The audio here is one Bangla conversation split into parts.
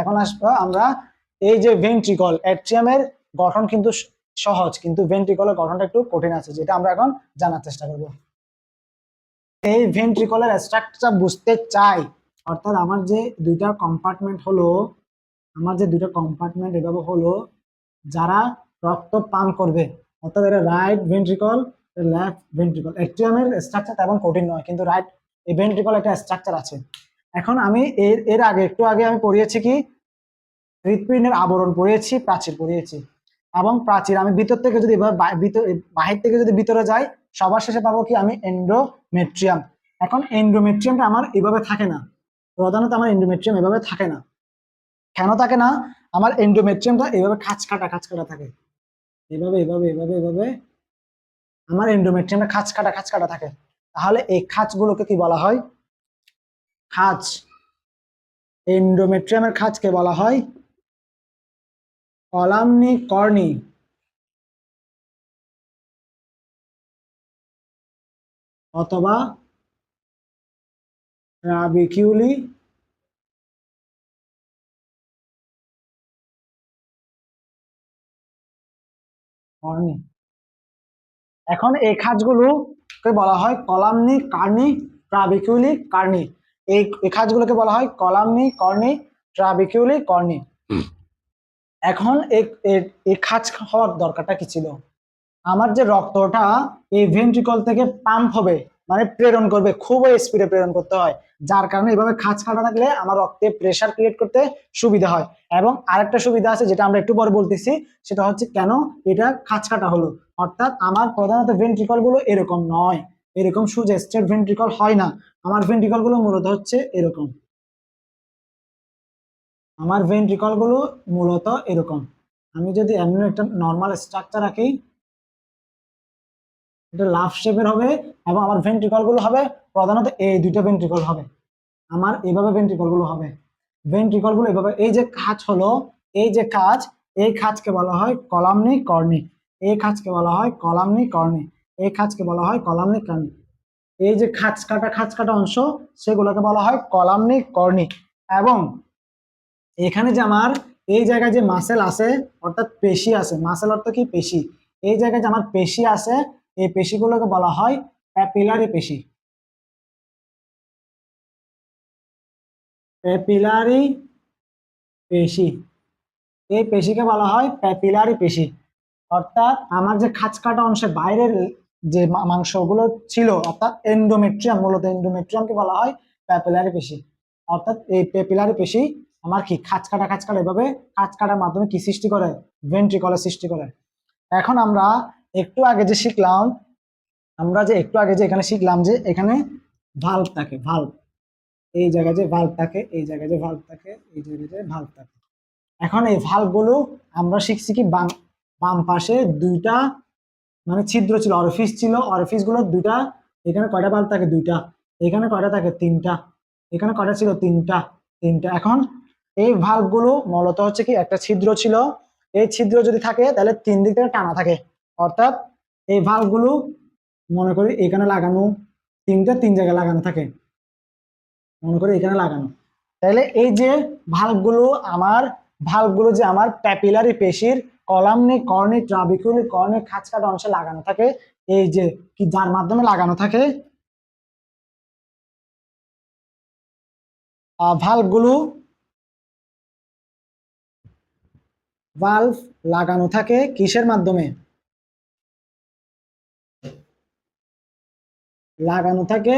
এখন আসব আমরা এই যে ভেন্ট্রিকল অ্যাট্রিয়ামের গঠন কিন্তু সহজ, কিন্তু ভেন্ট্রিকলের গঠনটা একটু কঠিন আছে, যেটা আমরা এখন জানার চেষ্টা করব। এই ভেন্ট্রিকলের স্ট্রাকচার বুঝতে চাই। অর্থাৎ আমার যে দুইটা কম্পার্টমেন্ট হলো, আমার যে দুইটা কম্পার্টমেন্ট এভাবে হলো, যারা রক্ত পান করবে, অর্থাৎ এটা রাইট ভেন্ট্রিকল লেফট ভেন্ট্রিকল অ্যাট্রিয়ামের স্ট্রাকচার তেমন কঠিন নয়, কিন্তু রাইট এই ভেন্ট্রিকল একটা স্ট্রাকচার আছে। এখন আমি এর এর আগে, একটু আগে আমি পড়িয়েছি কি? হৃৎপিণ্ডের আবরণ পড়িয়েছি, প্রাচীর পড়িয়েছি। এবং প্রাচীর, আমি ভিতর থেকে যদি বাহির থেকে যদি ভিতরে যাই, সবার শেষে পাবো কি? আমি এন্ডোমেট্রিয়াম এখন এন্ডোমেট্রিয়ামটা আমার এভাবে থাকে না। প্রধানত আমার এন্ডোমেট্রিয়াম এভাবে থাকে না। কেন থাকে না? আমার এন্ডোমেট্রিয়ামটা এভাবে খাঁচ কাটা খাঁচ কাটা থাকে। এভাবে এভাবে এভাবে এভাবে আমার এন্ডোমেট্রিয়ামটা খাঁচ কাটা খাঁচ কাটা থাকে। তাহলে এই খাঁচগুলোকে কি বলা হয়? খাঁচ এন্ডোমেট্রিয়ামের খাঁচকে বলা হয় কলামনি কর্নি অথবা রাবিকিউলি কর্নি এখন এই খাঁজগুলোকে বলা হয় কলামনি কার্নি ট্রাবিকিউলি কার্নি এই খাঁজগুলোকে বলা হয় কলামনি কর্নি ট্রাবিকিউলি কর্নি। এখন এই- খাঁজ হওয়ার দরকারটা কি ছিল? আমার যে রক্তটা এই ভেন্ট্রিকল থেকে পাম্প হবে মানে প্রেরণ করবে খুবই স্পিডে প্রেরণ করতে হয়। যার কারণে এভাবে খাঁজ কাটা থাকলে আমার রক্তে প্রেশার ক্রিয়েট করতে সুবিধা হয়। এবং আরেকটা সুবিধা আছে যেটা আমরা একটু পরে বলতেছি সেটা হচ্ছে কেন এটা খাঁজ কাটা হলো? অর্থাৎ আমার প্রধানত ভেন্ট্রিকলগুলো এরকম নয়। এরকম সুজে স্ট্রেট ভেন্ট্রিকল হয় না, আমার ভেন্ট্রিকলগুলো মূলত হচ্ছে এরকম। আমার ভেন্ট্রিকলগুলো মূলত এরকম। আমি যদি এমন একটা নর্মাল স্ট্রাকচার রাখি, এটা লাভ শেপের হবে এবং আমার ভেন্ট্রিকলগুলো হবে, প্রধানত এই দুইটা ভেন্ট্রিকল হবে। আমার এইভাবে ভেন্ট্রিকলগুলো হবে। ভেন্ট্রিকলগুলো এভাবে, এই যে কাজ হলো, এই যে কাজ এই খাঁজকে বলা হয় কলামনি কর্নি এই খাঁজকে বলা হয় কলামনি কর্নি এই খাঁজকে বলা হয় কলামনি কর্নি এই যে খাঁজ কাটা খাঁজ কাটা অংশ, সেগুলোকে বলা হয় কলামনি কর্নি এবং এখানে যে আমার এই জায়গায় যে মাসেল আছে, অর্থাৎ পেশি আছে মাসেল অর্থ কি? পেশি। এই জায়গায় যে আমার পেশি আছে, এই পেশিগুলোকে বলা হয় প্যাপিলারি পেশি। প্যাপিলারি পেশি। এই পেশিকে বলা হয় প্যাপিলারি পেশি। অর্থাৎ আমার যে খাঁচ কাটা অংশের বাইরের যে মাংসগুলো ছিল, অর্থাৎ এন্ডোমেট্রিয়াম মূলত এন্ডোমেট্রিয়ামকে বলা হয় প্যাপিলারি পেশি। অর্থাৎ এই প্যাপিলারি পেশি আমার কি? খাঁচ কাটা খাঁচ কাটা এভাবে খাঁচ কাটার মাধ্যমে কি সৃষ্টি করে? ভেন্ট্রিকলের সৃষ্টি করে। এখন আমরা একটু আগে যে শিখলাম, আমরা যে একটু আগে যে এখানে শিখলাম যে এখানে ভাল্ব থাকে ভাল্ব এই জায়গায় যে ভাল্ব থাকে, এই জায়গায় যে ভাল্ব থাকে, এই জায়গায় যে ভাল্ব থাকে। এখন এই ভাল্বগুলো আমরা শিখছি কি, বাম বাম পাশে দুইটা মানে ছিদ্র ছিল অরফিস ছিল অরফিসগুলো দুইটা, এখানে কয়টা ভাল্ব থাকে? দুইটা। এখানে কয়টা থাকে? তিনটা। এখানে কয়টা ছিল? তিনটা। তিনটা। এখন এই ভাল্বগুলো মূলত হচ্ছে কি, একটা ছিদ্র ছিল। এই ছিদ্র যদি থাকে, তাহলে তিন দিক থেকে টানা থাকে। অর্থাৎ এই ভাল্বগুলো, মনে করি এখানে লাগানো, তিনটা তিন জায়গায় লাগানো থাকে। মনে করি এখানে লাগানো। তাহলে এই যে ভাল্বগুলো আমার ভাল্বগুলো যে আমার প্যাপিলারি পেশির কলামনি কর্নি ট্রাবিকুলি কর্নি খাঁচ কাটা অংশে লাগানো থাকে। এই যে কি যার মাধ্যমে লাগানো থাকে? ভাল্বগুলো ভাল্ভ লাগানো থাকে কিসের মাধ্যমে? লাগানো থাকে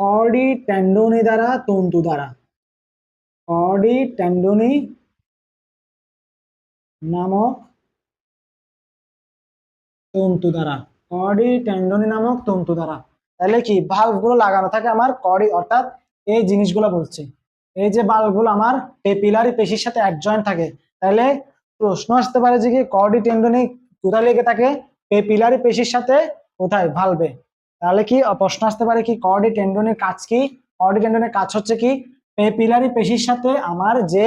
কর্ডি টেন্ডনি দ্বারা, তন্তু দ্বারা। কর্ডি টেন্ডনি নামক তন্তু দ্বারা। কর্ডি টেন্ডনি নামক তন্তু দ্বারা। তাহলে কি? ভাল্বগুলো লাগানো থাকে আমার কর্ডি অর্থাৎ এই জিনিসগুলো বলছি। এই যে বাল্বগুলো আমার পেপিলারি পেশির সাথে অ্যাডজয়েন্ট থাকে। তাহলে প্রশ্ন আসতে পারে যে কি কর্ডি টেন্ডনি কোথায় লেগে থাকে? পেপিলারি পেশির সাথে কোথায়? ভালবে তাহলে কি প্রশ্ন আসতে পারে কি কর্ডি টেন্ডনের কাজ কি? কর্ডি টেন্ডনের কাজ হচ্ছে কি পেপিলারি পেশির সাথে আমার যে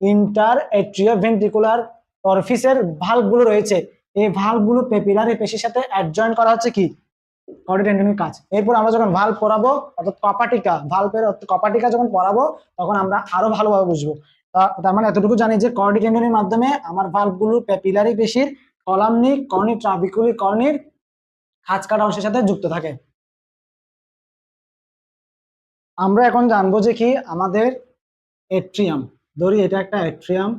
ইন্টার এট্রিও ভেন্ট্রিকুলার অরফিসের ভাল্বগুলো রয়েছে। এই ভাল্বগুলো পেপিলারি পেশির সাথে অ্যাডজয়েন্ট করা হচ্ছে কি? কর্ডি টেন্ডনের কাজ। এরপর আমরা যখন ভাল্ব পড়াবো অর্থাৎ কপাটিকা ভাল্বের কপাটিকা যখন পড়াবো তখন আমরা আরও ভালোভাবে বুঝব। তার মানে এতটুকু জানি যে কর্ডিক টেন্ডনের মাধ্যমে আমার ভালভগুলো প্যাপিলারি পেশির কলামনিক কর্নি ট্রাবিকুলি কর্নির খাঁজ কাটা অংশের সাথে যুক্ত থাকে। আমরা এখন জানব যে কি আমাদের এট্রিয়াম ধরি এটা একটা এট্রিয়াম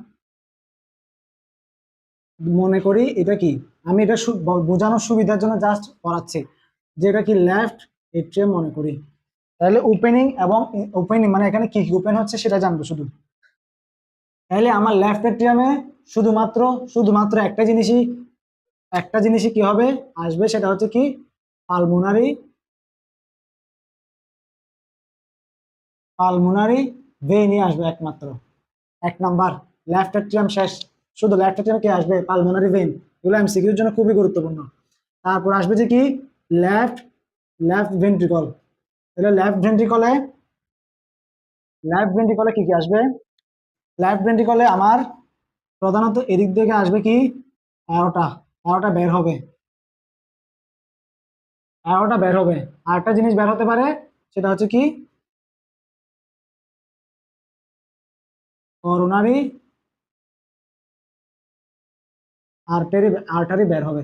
মনে করি এটা কি? আমি এটা বোঝানোর সুবিধার জন্য জাস্ট করাচ্ছি। যে এটা কি লেফট এট্রিয়াম মনে করি। তাহলে ওপেনিং এবং ওপেনিং মানে এখানে কি ওপেন হচ্ছে সেটা জানব শুধু। তাহলে আমার লেফট এট্রিয়ামে শুধুমাত্র শুধুমাত্র একটা জিনিসই একটা জিনিসই কি হবে? আসবে সেটা হচ্ছে কি? পালমোনারি পালমোনারি ভেইনই আসবে একমাত্র। এক নাম্বার লেফট এট্রিয়াম শেষ। শুধু লেফট এট্রিয়ামে কি আসবে? পালমোনারি ভেইন এগুলো এমসিকিউর জন্য খুবই গুরুত্বপূর্ণ। তারপর আসবে যে কি? লেফট লেফট ভেন্ট্রিকল তাহলে লেফট ভেন্ট্রিকলে লেফট ভেন্ট্রিকলে কি কি আসবে? লেফট ভেন্ট্রিকলে আমার প্রধানত এদিক থেকে আসবে কি? এগারোটা এগারোটা বের হবে। এগারোটা বের হবে। আরেকটা জিনিস বের হতে পারে, সেটা হচ্ছে কি? করোনারি আর্টারি আর্টারি বের হবে।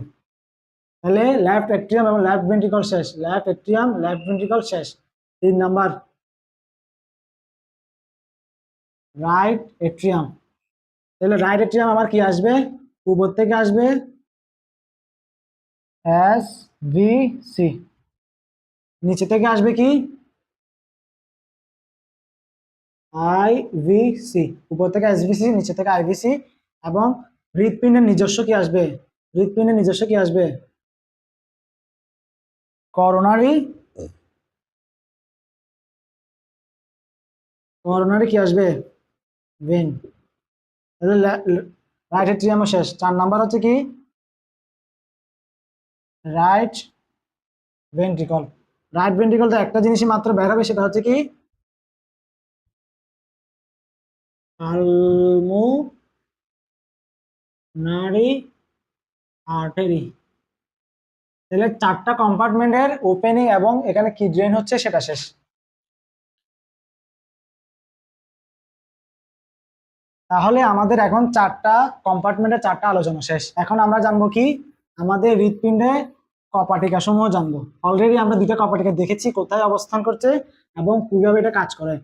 তাহলে লেফট এট্রিয়াম এবং লেফট ভেন্ট্রিকল শেষ। লেফট এট্রিয়াম লেফট ভেন্ট্রিকল শেষ। তিন নাম্বার। রাইট এট্রিয়াম তাহলে রাইট এট্রিয়াম আমার কি আসবে? উপর থেকে আসবে এস ভি সি নিচে থেকে আসবে কি? আই ভি সি উপর থেকে এস ভি সি নিচে থেকে আই ভি সি এবং হৃৎপিণ্ডের নিজস্ব কি আসবে? হৃৎপিণ্ডের নিজস্ব কি আসবে? করোনারি করোনারি কি আসবে? ভেন রাইট এট্রিয়াম শেষ। চার নাম্বার হচ্ছে কি? রাইট ভেন্ট্রিকল রাইট ভেন্ট্রিকল তো একটা জিনিসই মাত্র বের হবে, সেটা হচ্ছে কি? পালমোনারি আর্টারি তাহলে চারটা কম্পার্টমেন্টের ওপেনিং এবং এখানে কি ড্রেন হচ্ছে, সেটা শেষ। তাহলে আমাদের এখন চারটা কম্পার্টমেন্টের চারটা আলোচনা শেষ। এখন আমরা জানব কি? আমাদের হৃৎপিণ্ডে কপাটিকা সমূহ জানব। অলরেডি আমরা দুইটা কপাটিকা দেখেছি, কোথায় অবস্থান করছে এবং কীভাবে এটা কাজ করে।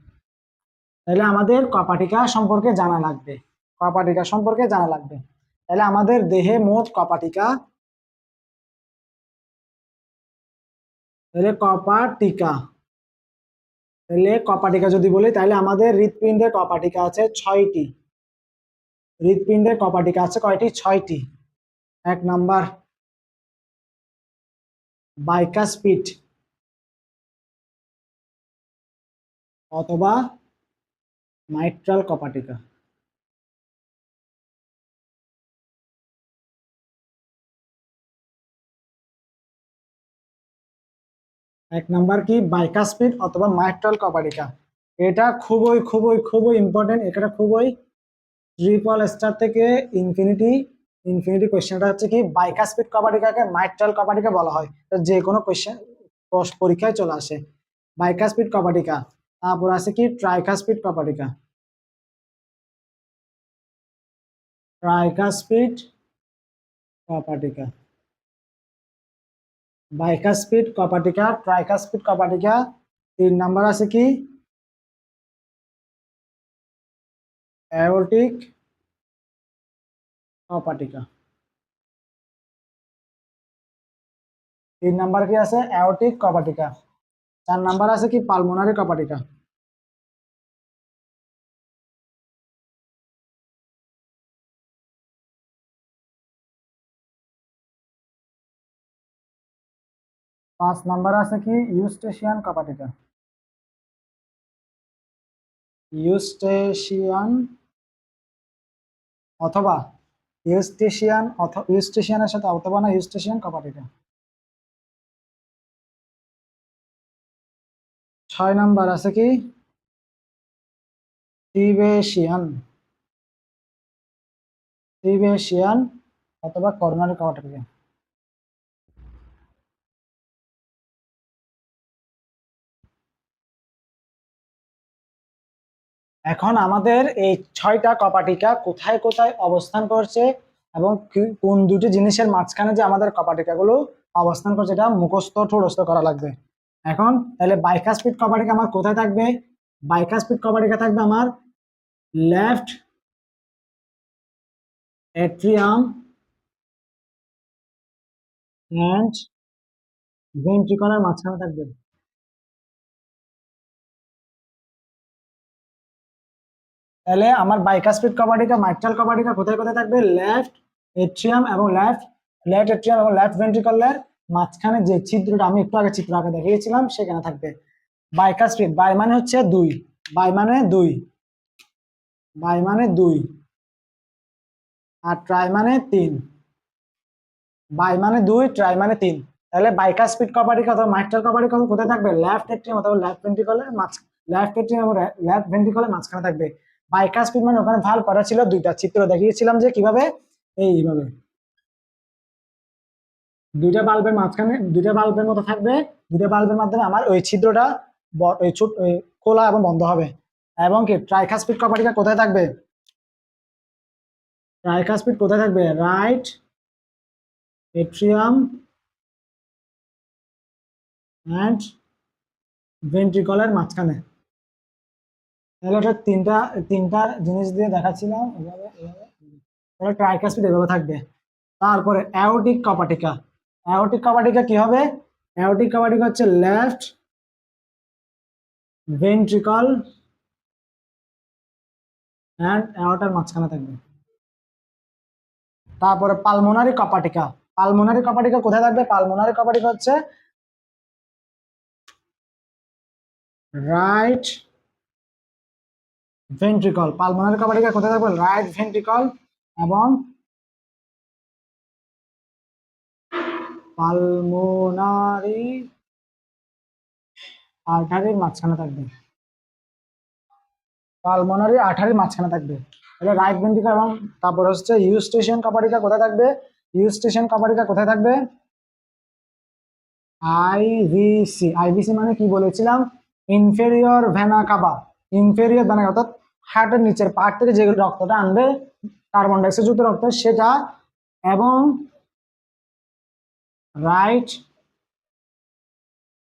তাহলে আমাদের কপাটিকা সম্পর্কে জানা লাগবে। কপাটিকা সম্পর্কে জানা লাগবে। তাহলে আমাদের দেহে মোট কপাটিকা তাহলে কপাটিকা তাহলে কপাটিকা যদি বলি, তাহলে আমাদের হৃৎপিণ্ডের কপাটিকা আছে ছয়টি। হৃৎপিণ্ডের কপাটিকা আছে কয়টি? ছয়টি। এক নাম্বার। বাইকাসপিড অথবা মাইট্রাল কপাটিকা এক নাম্বার কি? বাইকাসপিড অথবা মাইট্রাল কপাটিকা এটা খুবই খুবই খুবই ইম্পর্টেন্ট এটা খুবই ট্রিপল স্টার থেকে ইনফিনিটি ইনফিনিটি কোয়েশ্চেনটা হচ্ছে কি? বাইকাসপিড কপাটিকাকে মাইট্রাল কপাটিকা বলা হয়। তো যে কোনো কোয়েশ্চেন পরীক্ষায় চলে আসে। বাইকাসপিড কপাটিকা তারপর আছে কি? ট্রাইকাসপিড কপাটিকা ট্রাইকাসপিড কপাটিকা বাইকাসপিড কপাটিকা ট্রাইকাসপিড কপাটিকা তিন নাম্বার আছে কি? অ্যাওরটিক কপাটিকা তিন নাম্বার কি আছে? অ্যাওরটিক কপাটিকা চার নাম্বার আছে কি? পালমোনারি কপাটিকা পাঁচ নাম্বার আছে কি? ইউস্টেশিয়ান কপাটিকা। ইউস্টেশিয়ান অথবা ইউস্টেশিয়ান অথবা ইউস্টেশিয়ানের সাথে অথবা না, ইউস্টেশিয়ান কপাটিকা। ছয় নাম্বার আছে কি? টিবেশিয়ান টিবেশিয়ান অথবা করোনারি কপাটিকা। এখন আমাদের এই ছয়টা কপাটিকা কোথায় কোথায় অবস্থান করছে এবং কোন দুটি জিনিসের মাঝখানে যে আমাদের কপাটিকাগুলো অবস্থান করছে এটা মুখস্থ ঠোরস্থ করা লাগবে। এখন তাহলে বাইকাস্পিড কপাটিকা আমার কোথায় থাকবে? বাইকাস্পিড কপাটিকা থাকবে আমার লেফট এট্রিয়াম অ্যান্ড ভেন্ট্রিকলের মাঝখানে থাকবে। তাহলে আমার বাইকাস্পিড কপাটিকা মাইট্রাল কপাটিকা কোথায় কোথায় থাকবে? লেফট এট্রিয়াম এবং লেফট লেফট এট্রিয়াম এবং লেফট ভেন্ট্রিকলের মাঝখানে যে ছিদ্রটা আমি একটু আগে চিত্র আগে দেখিয়েছিলাম, সেখানে থাকবে। বাইকাস্পিড বাই মানে হচ্ছে দুই। বাই মানে দুই। বাই মানে দুই। আর ট্রাই মানে তিন। বাই মানে দুই ট্রাই মানে তিন। তাহলে বাইকার স্পিড কপারিকা অথবা মাইট্রাল কপারিকা কোথায় থাকবে? লেফট এট্রিয়াম অথবা লেফট ভেন্ট্রিকলের মাঝ লেফট এট্রিয়াম লেফট ভেন্ট্রিকলের মাঝখানে থাকবে। বাইকার স্পিড মানে ওখানে ভালো করা ছিল, দুইটা চিত্র দেখিয়েছিলাম যে কীভাবে এইভাবে। দুইটা বাল্বের মাঝখানে, দুইটা বাল্বের মতো থাকবে, দুইটা বাল্বের মাধ্যমে আমার ওই ছিদ্রটা ওই ছোট খোলা এবং বন্ধ হবে। এবং কি ট্রাইকাস্পিড কপাটিটা কোথায় থাকবে? ট্রাইকাস্পিড কোথায় থাকবে? রাইট এট্রিয়াম অ্যান্ড ভেন্ট্রিকলের মাঝখানে। তাহলে ওটা তিনটা তিনটা জিনিস দিয়ে দেখাচ্ছিলাম। এভাবে এভাবে। ট্রাইকাস্পিড এভাবে থাকবে। তারপরে অ্যাওটিক কপাটিকা অ্যাওটিক কপাটিকা কি হবে? অ্যাওটিক কপাটিকা হচ্ছে লেফট ভেন্ট্রিকল অ্যান্ড অ্যাওটার মাঝখানে থাকবে। তারপরে পালমোনারি কপাটিকা পালমোনারি কপাটিকা কোথায় থাকবে? পালমোনারি কপাটিকা হচ্ছে রাইট ভেন্ট্রিকল পালমোনারি কপাটিকা কোথায় থাকবে রাইট ভেন্ট্রিকল এবং পালমোনারি আর্টারির মাঝখানে থাকবে। পালমোনারি আর্টারির মাঝখানে থাকবে। তাহলে রাইট ভেন্ট্রিকল এবং তারপর হচ্ছে ইউ স্টেশন কপাটিকা কোথায় থাকবে? ইউ স্টেশন কপাটিকা কোথায় থাকবে? আইভিসি আইভিসি মানে কি বলেছিলাম? Inferior vena cava inferior vena অর্থাৎ হার্টের নিচের পার্ট থেকে যে রক্তটা আনবে কার্বন ডাইঅক্সাইড যুক্ত রক্ত, সেটা এবং রাইট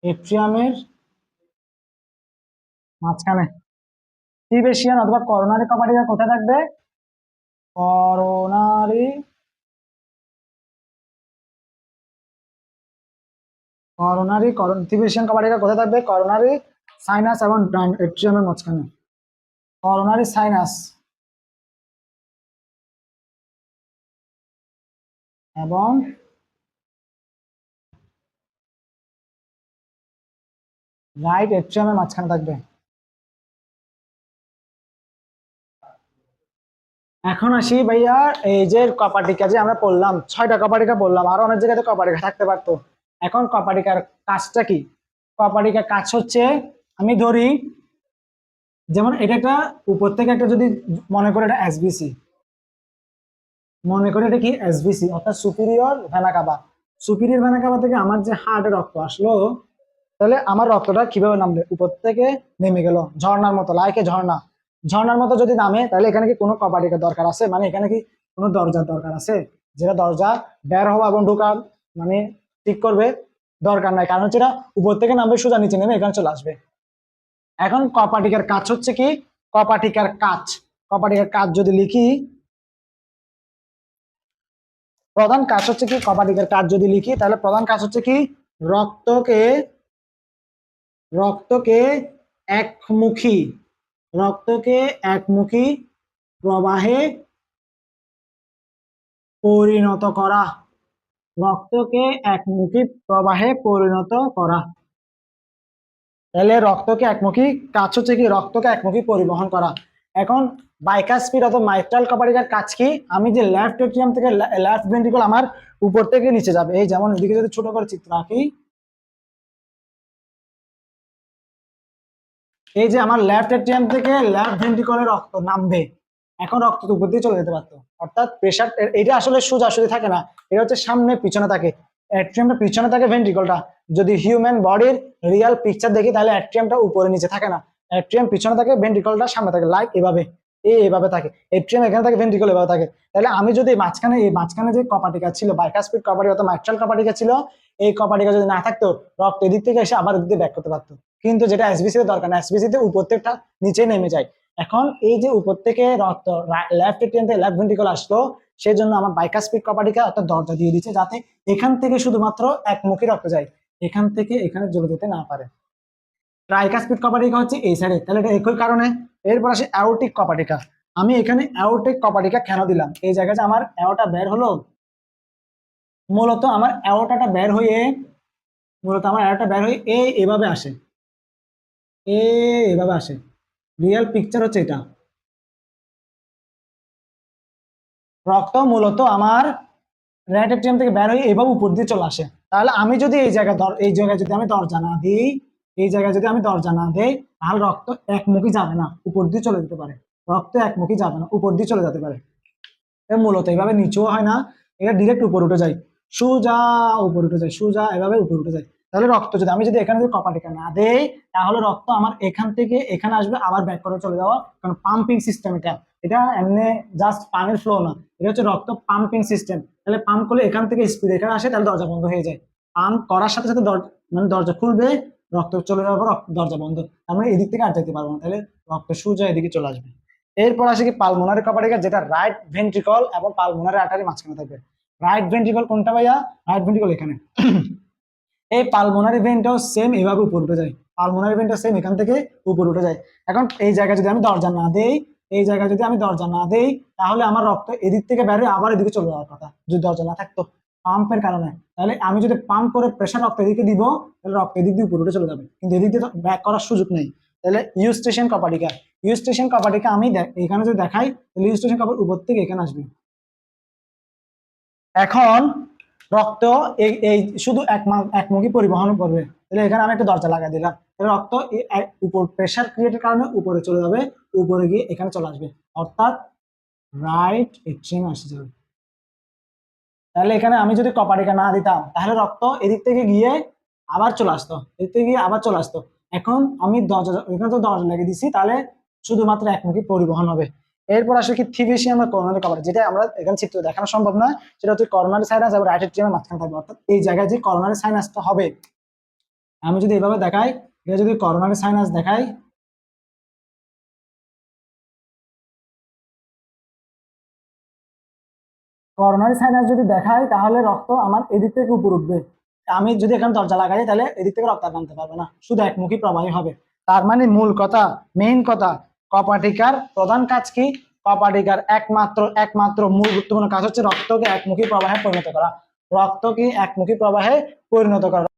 এট্রিয়ামের মাঝখানে টিবেশিয়ান অথবা করোনারি কপাটিকা কোথায় থাকবে? করোনারি করোনারি টিবেশিয়ান কপাটিকা কোথায় থাকবে? করোনারি সাইনাস এবং এট্রিয়ামের মাঝখানে। করোনারি সাইনাস এবং রাইট এট্রিয়ামের মাঝখানে থাকবে। এখন আসি ভাইয়া, এই যে কপাটিকা যে আমরা পড়লাম, ছয়টা কপাটিকা বললাম আরও অনেক জায়গাতে কপাটিকা থাকতে পারতো। এখন কপাটিকার কাজটা কি? কপাটিকার কাজ হচ্ছে, আমি ধরি যেমন এটা একটা উপর থেকে একটা যদি মনে করে এটা এসবিসি মনে করে এটা কি এসবিসি অর্থাৎ সুপিরিয়র ভেনাকাবা সুপিরিয়র ভেনাকাবা থেকে আমার যে হার্টে রক্ত আসলো, তাহলে আমার রক্তটা কীভাবে নামবে? উপর থেকে নেমে গেল, ঝর্ণার মতো লাইকে ঝর্ণা। ঝর্ণার মতো যদি নামে, তাহলে এখানে কি কোনো কপাটিকার দরকার আছে? মানে এখানে কি কোনো দরজার দরকার আছে? যেটা দরজা বের হওয়া এবং ঢোকা মানে ঠিক করবে দরকার নাই। কারণ হচ্ছে এটা উপর থেকে নামবে, সোজা নিচে নেমে এখানে চলে আসবে। এখন কপাটিকার কাজ হচ্ছে কি? কপাটিকার কাজ। কপাটিকার কাজ যদি লিখি, প্রধান কাজ হচ্ছে কি? কপাটিকার কাজ যদি লিখি, তাহলে প্রধান কাজ হচ্ছে কি? রক্তকে রক্তকে একমুখী রক্তকে একমুখী প্রবাহে পরিণত করা, রক্তকে একমুখী প্রবাহে পরিণত করা। তাহলে রক্তকে একমুখী, কাজ হচ্ছে কি রক্তকে একমুখী পরিবহন করা। এখন বাইকার স্পিড অথবা মাইট্রাল কপারিকার কাজ কি? আমি যে লেফট এট্রিয়াম থেকে লেফট ভেন্ট্রিকল আমার উপর থেকে নিচে যাবে। এই যেমন এদিকে যদি ছোট করে চিত্র আঁকি। এই যে আমার লেফট এট্রিয়াম থেকে লেফট ভেন্ট্রিকলে রক্ত নামবে। এখন রক্ত উপর দিয়ে চলে যেতে পারতো। অর্থাৎ প্রেশার এটা আসলে সোজাসুজি থাকে না। এটা হচ্ছে সামনে, পিছনে থাকে। অ্যাট্রিয়ামটা পিছনে থাকে ভেন্ট্রিকলটা যদি হিউম্যান বডির রিয়াল পিকচার দেখি, তাহলে অ্যাট্রিয়ামটা উপরে নিচে থাকে না। অ্যাট্রিয়াম পিছনে থাকে ভেন্ট্রিকলটা সামনে থাকে লাইক এভাবে। এই এভাবে থাকে। এট্রিয়াম এখানে থাকে ভেন্ট্রিকল এভাবে থাকে। তাহলে আমি যদি মাঝখানে, এই মাঝখানে যে কপাটিকা ছিল বাইকাসপিড কপাটিকা অথবা ম্যাট্রাল কপাটিকা ছিল, এই কপাটিকা যদি না থাকতো, রক্ত এদিক থেকে এসে আবার এদিক দিয়ে ব্যাক করতে পারতো। কিন্তু যেটা এসবিসি তে দরকার না এসবিসি তে উপর থেকে নিচে নেমে যায়। এখন এই যে উপর থেকে রক্ত লেফট এটিএম থেকে লেফট ভেন্ট্রিকল আসলো সেই জন্য আমার বাইকাসপিড কপাটিকা একটা দরজা দিয়ে দিচ্ছে যাতে এখান থেকে শুধুমাত্র একমুখী রক্ত যায়, এখান থেকে এখানে চলে যেতে না পারে। ট্রাইকাসপিড কপাটিকা হচ্ছে এই সাইডে তাহলে এটা একই কারণে, এরপর আসে অ্যাওটিক কপাটিকা আমি এখানে অ্যাওটিক কপাটিকা কেন দিলাম? এই জায়গায় আমার অ্যাওটা বের হলো, মূলত আমার অ্যাওটাটা বের হয়ে, মূলত আমার অ্যাওটা বের হয়ে এ এভাবে আসে, এ এভাবে আসে। রিয়েল পিকচার হচ্ছে এটা। রক্ত মূলত আমার রেড থেকে বের হয়ে এভাবে উপর দিয়ে চলে আসে। তাহলে আমি যদি এই জায়গায় এই জায়গায় যদি আমি দরজা না দিই, এই জায়গায় যদি আমি দরজা না দিই, তাহলে রক্ত একমুখী যাবে না, উপর দিয়ে চলে যেতে পারে। রক্ত একমুখী যাবে না, উপর দিয়ে চলে যেতে পারে। মূলত এইভাবে নিচেও হয় না, এটা ডিরেক্ট উপর উঠে যায়। সুজা উপর উঠে যায়, সুজা এভাবে উপর উঠে যায়। তাহলে রক্ত যদি আমি যদি এখানে যদি কপাটিকা না দেই, তাহলে রক্ত আমার এখান থেকে এখানে আসবে, আবার ব্যাক করে চলে যাওয়া। কারণ পাম্পিং সিস্টেম এটা। এটা এমনি জাস্ট পানির ফ্লো না। এটা হচ্ছে রক্ত পাম্পিং সিস্টেম তাহলে পাম্প করলে এখান থেকে স্পিড এখানে আসে, তাহলে দরজা বন্ধ হয়ে যায়। পাম্প করার সাথে সাথে মানে দরজা খুলবে, রক্ত চলে যাওয়ার পর দরজা বন্ধ। আমরা এদিক থেকে আর যেতে পারব না। তাহলে রক্ত সোজা এদিকে চলে আসবে। এরপর আসে কি পালমোনারি কপাটিকা যেটা রাইট ভেন্ট্রিকল এবং পালমোনারি আর্টারি মাঝখানে থাকবে। রাইট ভেন্ট্রিকল কোনটা ভাইয়া? রাইট ভেন্ট্রিকল এখানে। এই পালমোনারি ভেনটাও সেম এভাবে উপর উঠে যায়। পালমোনারি ভেনটা সেম এখান থেকে উপর উঠে যায়। এখন এই জায়গায় যদি আমি দরজা না দেই, এই জায়গায় যদি আমি দরজা না দেই, তাহলে আমার রক্ত এদিক থেকে বের হয়ে আবার এদিকে চলে যাওয়ার কথা। যদি দরজা না থাকতো পাম্পের কারণে। তাহলে আমি যদি পাম্প করে প্রেশার রক্ত এদিকে দিব, তাহলে রক্ত এদিক দিয়ে উপর উঠে চলে যাবে। কিন্তু এদিক দিয়ে ব্যাক করার সুযোগ নেই। তাহলে ইউ স্টেশন কপাটিকা ইউ স্টেশন কপাটিকা আমি এখানে যদি দেখাই, তাহলে ইউ স্টেশন কপার উপর থেকে এখানে আসবে। এখন রক্ত এই শুধু এক একমুখী পরিবহন করবে। তাহলে এখানে আমি একটা দরজা লাগাই দিলাম। রক্ত উপর প্রেশার ক্রিয়েটের কারণে উপরে চলে যাবে, উপরে গিয়ে এখানে চলে আসবে। অর্থাৎ রাইট এক্সট্রিম আসে যাবে। তাহলে এখানে আমি যদি কপারিকা না দিতাম, তাহলে রক্ত এদিক থেকে গিয়ে আবার চলে আসতো। এদিক থেকে গিয়ে আবার চলে আসতো। এখন আমি দরজা, এখানে তো দরজা লাগিয়ে দিছি, তাহলে শুধুমাত্র একমুখী পরিবহন হবে। এরপর আসে কি থিবেশি আমরা করোনারি কভার যেটা আমরা এখানে চিত্র দেখানো সম্ভব না সেটা হচ্ছে করোনারি সাইনাস এবং রাইট এট্রিয়ামের মাঝখানে থাকবে। অর্থাৎ এই জায়গায় যে করোনারি সাইনাসটা হবে, আমি যদি এভাবে দেখাই, এটা যদি করোনারি সাইনাস দেখাই করোনারি সাইনাস যদি দেখাই, তাহলে রক্ত আমার এদিক থেকে উপর উঠবে। আমি যদি এখানে দরজা লাগাই, তাহলে এদিক থেকে রক্ত নামতে পারবে না। শুধু একমুখী প্রবাহী হবে। তার মানে মূল কথা মেইন কথা কপাটিকার প্রধান কাজ কি? কপাটিকার একমাত্র একমাত্র মূল গুরুত্বপূর্ণ কাজ হচ্ছে রক্তকে একমুখী প্রবাহে পরিণত করা। রক্তকে একমুখী প্রবাহে পরিণত করা?